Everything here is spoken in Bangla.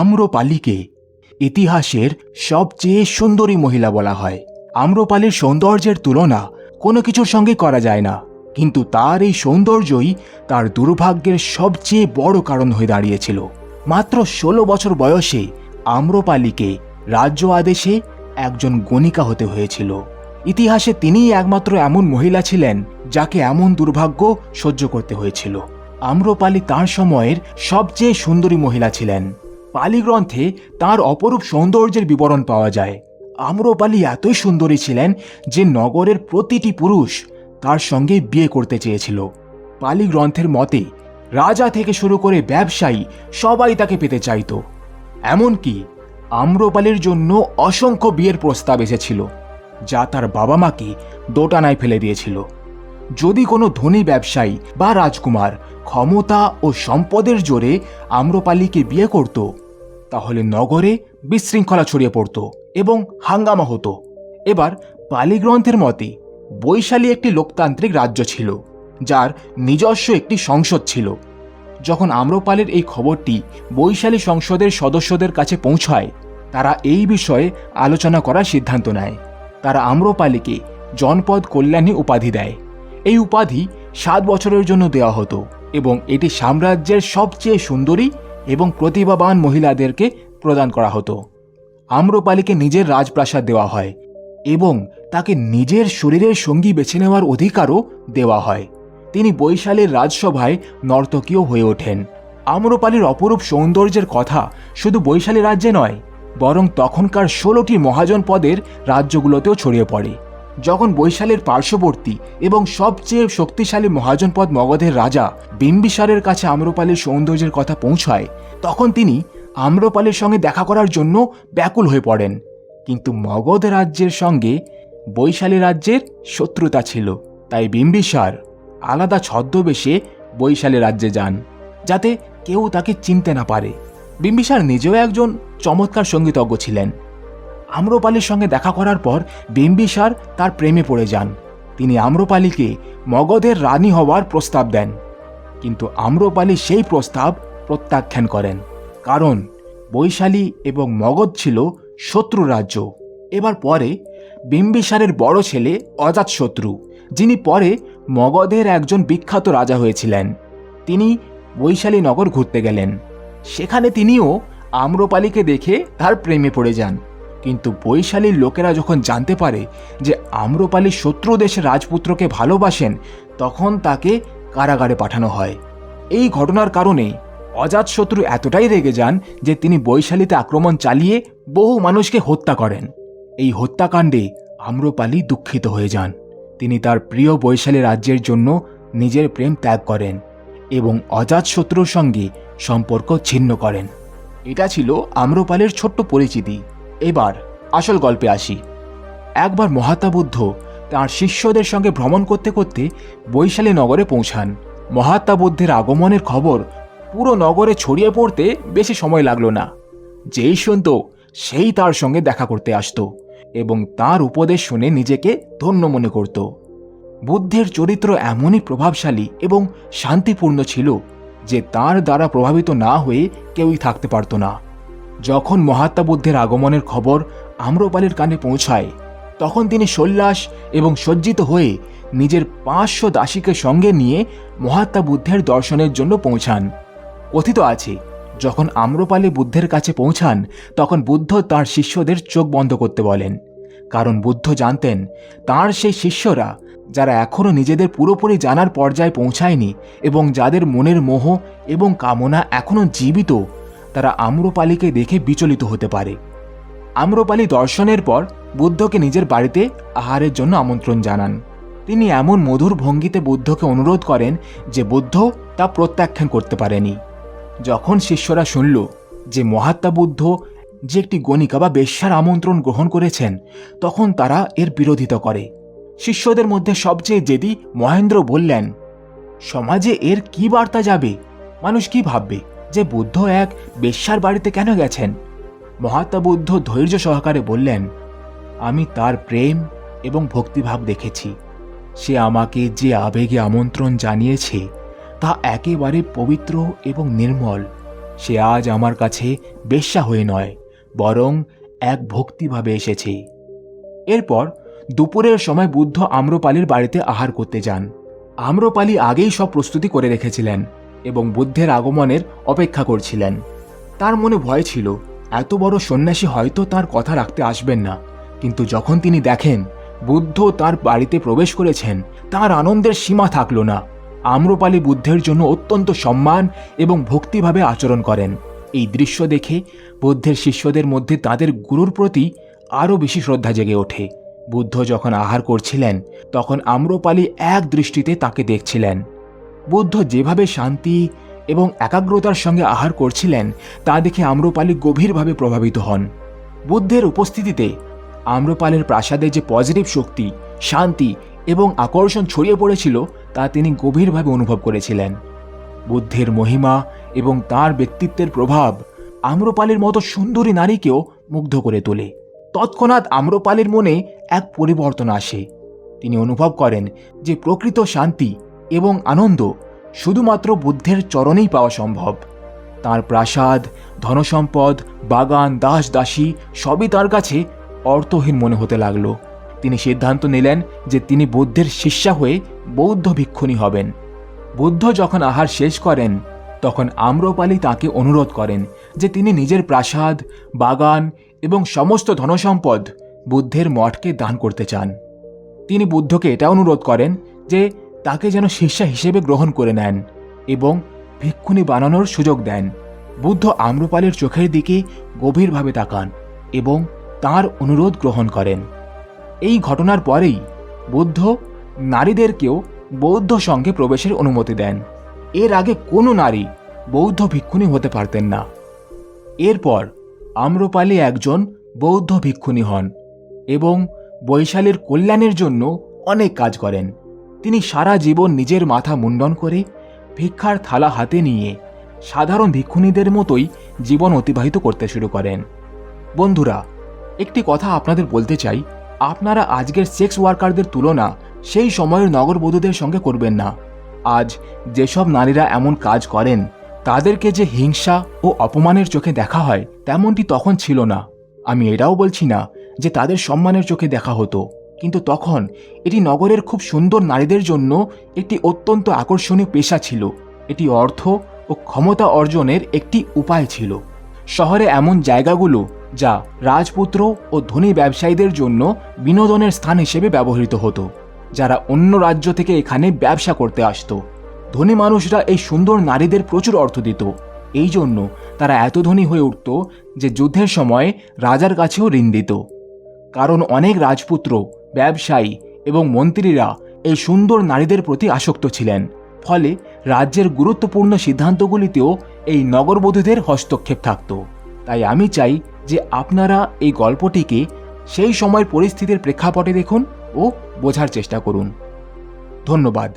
আম্রপালিকে ইতিহাসের সবচেয়ে সুন্দরী মহিলা বলা হয়। আম্রপালির সৌন্দর্যের তুলনা কোনো কিছুর সঙ্গে করা যায় না, কিন্তু তার এই সৌন্দর্যই তার দুর্ভাগ্যের সবচেয়ে বড় কারণ হয়ে দাঁড়িয়েছিল। মাত্র ষোলো বছর বয়সে আম্রপালিকে রাজ্য আদেশে একজন গণিকা হতে হয়েছিল। ইতিহাসে তিনিই একমাত্র এমন মহিলা ছিলেন যাকে এমন দুর্ভাগ্য সহ্য করতে হয়েছিল। আম্রপালি তার সময়ের সবচেয়ে সুন্দরী মহিলা ছিলেন। পালি গ্রন্থে তার অপরূপ সৌন্দর্যের বিবরণ পাওয়া যায়। আম্রপালি এতই সুন্দরী ছিলেন যে নগরের প্রতিটি পুরুষ তার সঙ্গে বিয়ে করতে চেয়েছিল। পালি গ্রন্থের মতে, রাজা থেকে শুরু করে ব্যবসায়ী সবাই তাকে পেতে চাইতো। এমনকি আম্রপালির জন্য অসংখ্য বিয়ের প্রস্তাব এসেছিল, যা তার বাবা মাকে দোটানায় ফেলে দিয়েছিল। যদি কোনো ধনী ব্যবসায়ী বা রাজকুমার ক্ষমতা ও সম্পদের জোরে আম্রপালিকে বিয়ে করত তাহলে নগরে বিশৃঙ্খলা ছড়িয়ে পড়ত এবং হাঙ্গামা হতো। এবার পালি গ্রন্থের মতে, বৈশালী একটি লোকতান্ত্রিক রাজ্য ছিল, যার নিজস্ব একটি সংসদ ছিল। যখন আম্রপালের এই খবরটি বৈশালী সংসদের সদস্যদের কাছে পৌঁছায়, তারা এই বিষয়ে আলোচনা করার সিদ্ধান্ত নেয়। তারা আম্রপালিকে জনপদ কল্যাণী উপাধি দেয়। এই উপাধি সাত বছরের জন্য দেওয়া হতো এবং এটি সাম্রাজ্যের সবচেয়ে সুন্দরী এবং প্রতিভাবান মহিলাদেরকে প্রদান করা হতো। আম্রপালিকে নিজের রাজপ্রাসাদ দেওয়া হয় এবং তাকে নিজের শরীরের সঙ্গী বেছে নেওয়ার অধিকারও দেওয়া হয়। তিনি বৈশালীর রাজসভায় নর্তকীয় হয়ে ওঠেন। আম্রপালির অপরূপ সৌন্দর্যের কথা শুধু বৈশালী রাজ্যে নয়, বরং তখনকার ষোলোটি মহাজন পদের রাজ্যগুলোতেও ছড়িয়ে পড়ে। যখন বৈশালের পার্শ্ববর্তী এবং সবচেয়ে শক্তিশালী মহাজনপদ মগধের রাজা বিম্বিসারের কাছে আম্রপালের সৌন্দর্যের কথা পৌঁছায়, তখন তিনি আম্রপালের সঙ্গে দেখা করার জন্য ব্যাকুল হয়ে পড়েন। কিন্তু মগধ রাজ্যের সঙ্গে বৈশালী রাজ্যের শত্রুতা ছিল, তাই বিম্বিসার আলাদা ছদ্মবেশে বৈশালী রাজ্যে যান, যাতে কেউ তাকে চিনতে না পারে। বিম্বিসার নিজেও একজন চমৎকার সঙ্গীতজ্ঞ ছিলেন। আম্রপালির সঙ্গে দেখা করার পর বিম্বিসার তার প্রেমে পড়ে যান। তিনি আম্রপালিকে মগধের রানী হওয়ার প্রস্তাব দেন। কিন্তু আম্রপালি সেই প্রস্তাব প্রত্যাখ্যান করেন। কারণ বৈশালী এবং মগধ ছিল শত্রু রাজ্য। এবার পরে বিম্বিসারের বড় ছেলে অজাতশত্রু যিনি পরে মগধের একজন বিখ্যাত রাজা হয়েছিলেন। তিনি বৈশালী নগর ঘুরতে গেলেন। সেখানে তিনিও আম্রপালিকে দেখে তার প্রেমে পড়ে যান। কিন্তু বৈশালীর লোকেরা যখন জানতে পারে যে আম্রপালি শত্রু দেশের রাজপুত্রকে ভালোবাসেন, তখন তাকে কারাগারে পাঠানো হয়। এই ঘটনার কারণে অজাতশত্রু এতটাই রেগে যান যে তিনি বৈশালীতে আক্রমণ চালিয়ে বহু মানুষকে হত্যা করেন। এই হত্যাকাণ্ডে আম্রপালি দুঃখিত হয়ে যান। তিনি তার প্রিয় বৈশালী রাজ্যের জন্য নিজের প্রেম ত্যাগ করেন এবং অজাতশত্রুর সঙ্গে সম্পর্ক ছিন্ন করেন। এটা ছিল আম্রপালের ছোট্ট পরিচিতি। এবার আসল গল্পে আসি। একবার মহাত্মা বুদ্ধ তাঁর শিষ্যদের সঙ্গে ভ্রমণ করতে করতে বৈশালী নগরে পৌঁছান। মহাত্মা বুদ্ধের আগমনের খবর পুরো নগরে ছড়িয়ে পড়তে বেশি সময় লাগল না। যেই শুনত সেই তার সঙ্গে দেখা করতে আসত এবং তার উপদেশ শুনে নিজেকে ধন্য মনে করত। বুদ্ধের চরিত্র এমনই প্রভাবশালী এবং শান্তিপূর্ণ ছিল যে তার দ্বারা প্রভাবিত না হয়ে কেউই থাকতে পারত না। যখন মহাত্মা বুদ্ধের আগমনের খবর আম্রপালের কানে পৌঁছায়, তখন তিনি সল্লাস এবং সজ্জিত হয়ে নিজের পাঁচশো দাসীকে সঙ্গে নিয়ে মহাত্মা বুদ্ধের দর্শনের জন্য পৌঁছান। কথিত আছে, যখন আম্রপালি বুদ্ধের কাছে পৌঁছান, তখন বুদ্ধ তার শিষ্যদের চোখ বন্ধ করতে বলেন, কারণ বুদ্ধ জানতেন তার সেই শিষ্যরা, যারা এখনও নিজেদের পুরোপুরি জানার পর্যায়ে পৌঁছায়নি এবং যাদের মনের মোহ এবং কামনা এখনও জীবিত তারা আম্রপালিকে দেখে বিচলিত হতে পারে। আম্রপালি দর্শনের পর বুদ্ধকে নিজের বাড়িতে আহারের জন্য আমন্ত্রণ জানান। তিনি এমন মধুর ভঙ্গিতে বুদ্ধকে অনুরোধ করেন যে বুদ্ধ তা প্রত্যাখ্যান করতে পারেনি। যখন শিষ্যরা শুনল যে মহাত্মা বুদ্ধ যে একটি গণিকা বা বেশ্যার আমন্ত্রণ গ্রহণ করেছেন, তখন তারা এর বিরোধিতা করে। শিষ্যদের মধ্যে সবচেয়ে জেদি মহেন্দ্র বললেন, সমাজে এর কি বার্তা যাবে? মানুষ কি ভাববে? যে বুদ্ধ এক বেশ্যার বাড়িতে কেন গেছেন? মহাত্মা বুদ্ধ ধৈর্য সহকারে বললেন, আমি তার প্রেম এবং ভক্তিভাব দেখেছি। সে আমাকে যে আবেগে আমন্ত্রণ জানিয়েছে, তা একেবারে পবিত্র এবং নির্মল। সে আজ আমার কাছে বেশ্যা হয়ে নয়, বরং এক ভক্তিভাবে এসেছে। এরপর দুপুরের সময় বুদ্ধ আম্রপালির বাড়িতে আহার করতে যান। আম্রপালি আগেই সব প্রস্তুতি করে রেখেছিলেন। এবং বুদ্ধের আগমনের অপেক্ষা করছিলেন। তার মনে ভয় ছিল, এত বড় সন্ন্যাসী হয়তো তার কথা রাখতে আসবেন না। কিন্তু যখন তিনি দেখেন বুদ্ধ তার বাড়িতে প্রবেশ করেছেন, তার আনন্দের সীমা থাকল না। আম্রপালি বুদ্ধের জন্য অত্যন্ত সম্মান এবং ভক্তিভাবে আচরণ করেন। এই দৃশ্য দেখে বুদ্ধের শিষ্যদের মধ্যে তাদের গুরুর প্রতি আরও বেশি শ্রদ্ধা জেগে ওঠে। বুদ্ধ যখন আহার করছিলেন, তখন আম্রপালি এক দৃষ্টিতে তাকে দেখছিলেন। বুদ্ধ যেভাবে শান্তি এবং একাগ্রতার সঙ্গে আহার করছিলেন, তা দেখে আম্রপালি গভীরভাবে প্রভাবিত হন। বুদ্ধের উপস্থিতিতে আম্রপালের প্রাসাদে যে পজিটিভ শক্তি, শান্তি এবং আকর্ষণ ছড়িয়ে পড়েছিল, তা তিনি গভীরভাবে অনুভব করেছিলেন। বুদ্ধের মহিমা এবং তার ব্যক্তিত্বের প্রভাব আম্রপালের মতো সুন্দরী নারীকেও মুগ্ধ করে তোলে। তৎক্ষণাৎ আম্রপালের মনে এক পরিবর্তন আসে। তিনি অনুভব করেন যে প্রকৃত শান্তি এবং আনন্দ শুধুমাত্র বুদ্ধের চরণেই পাওয়া সম্ভব। তার প্রাসাদ, ধনসম্পদ, বাগান, দাস, দাসী সবই তার কাছে অর্থহীন মনে হতে লাগল। তিনি সিদ্ধান্ত নিলেন যে তিনি বুদ্ধের শিষ্যা হয়ে বৌদ্ধ ভিক্ষুণী হবেন। বুদ্ধ যখন আহার শেষ করেন, তখন আম্রপালি তাকে অনুরোধ করেন যে তিনি নিজের প্রাসাদ, বাগান এবং সমস্ত ধনসম্পদ বুদ্ধের মঠকে দান করতে চান। তিনি বুদ্ধকে এটা অনুরোধ করেন যে তাকে যেন শিষ্যা হিসেবে গ্রহণ করে নেন এবং ভিক্ষুণী বানানোর সুযোগ দেন। বুদ্ধ আম্রপালের চোখের দিকে গভীরভাবে তাকান এবং তার অনুরোধ গ্রহণ করেন। এই ঘটনার পরেই বুদ্ধ নারীদেরকেও বৌদ্ধ সঙ্গে প্রবেশের অনুমতি দেন। এর আগে কোনো নারী বৌদ্ধ ভিক্ষুণী হতে পারতেন না। এরপর আম্রপালি একজন বৌদ্ধ ভিক্ষুণী হন এবং বৈশালীর কল্যাণের জন্য অনেক কাজ করেন। তিনি সারা জীবন নিজের মাথা মুন্ডন করে ভিক্ষার থালা হাতে নিয়ে সাধারণ ভিক্ষুণীদের মতোই জীবন অতিবাহিত করতে শুরু করেন। বন্ধুরা, একটি কথা আপনাদের বলতে চাই। আপনারা আজকের সেক্স ওয়ার্কারদের তুলনা সেই সময়ের নগরবধূদের সঙ্গে করবেন না। আজ যেসব নারীরা এমন কাজ করেন, তাদেরকে যে হিংসা ও অপমানের চোখে দেখা হয়, তেমনটি তখন ছিল না। আমি এটাও বলছি না যে তাদের সম্মানের চোখে দেখা হতো। কিন্তু তখন এটি নগরের খুব সুন্দর নারীদের জন্য একটি অত্যন্ত আকর্ষণীয় পেশা ছিল। এটি অর্থ ও ক্ষমতা অর্জনের একটি উপায় ছিল। শহরে এমন জায়গাগুলো যা রাজপুত্র ও ধনী ব্যবসায়ীদের জন্য বিনোদনের স্থান হিসেবে ব্যবহৃত হতো, যারা অন্য রাজ্য থেকে এখানে ব্যবসা করতে আসতো। ধনী মানুষরা এই সুন্দর নারীদের প্রচুর অর্থ দিত। এই জন্য তারা এত ধনী হয়ে উঠত যে যুদ্ধের সময় রাজার কাছেও ঋণ দিত। কারণ অনেক রাজপুত্র ব্যবসায়ী এবং মন্ত্রীরা এই সুন্দর নারীদের প্রতি আসক্ত ছিলেন। ফলে রাজ্যের গুরুত্বপূর্ণ সিদ্ধান্তগুলিতেও এই নগরবধূদের হস্তক্ষেপ থাকত। তাই আমি চাই যে আপনারা এই গল্পটিকে সেই সময়ের পরিস্থিতির প্রেক্ষাপটে দেখুন ও বোঝার চেষ্টা করুন। ধন্যবাদ।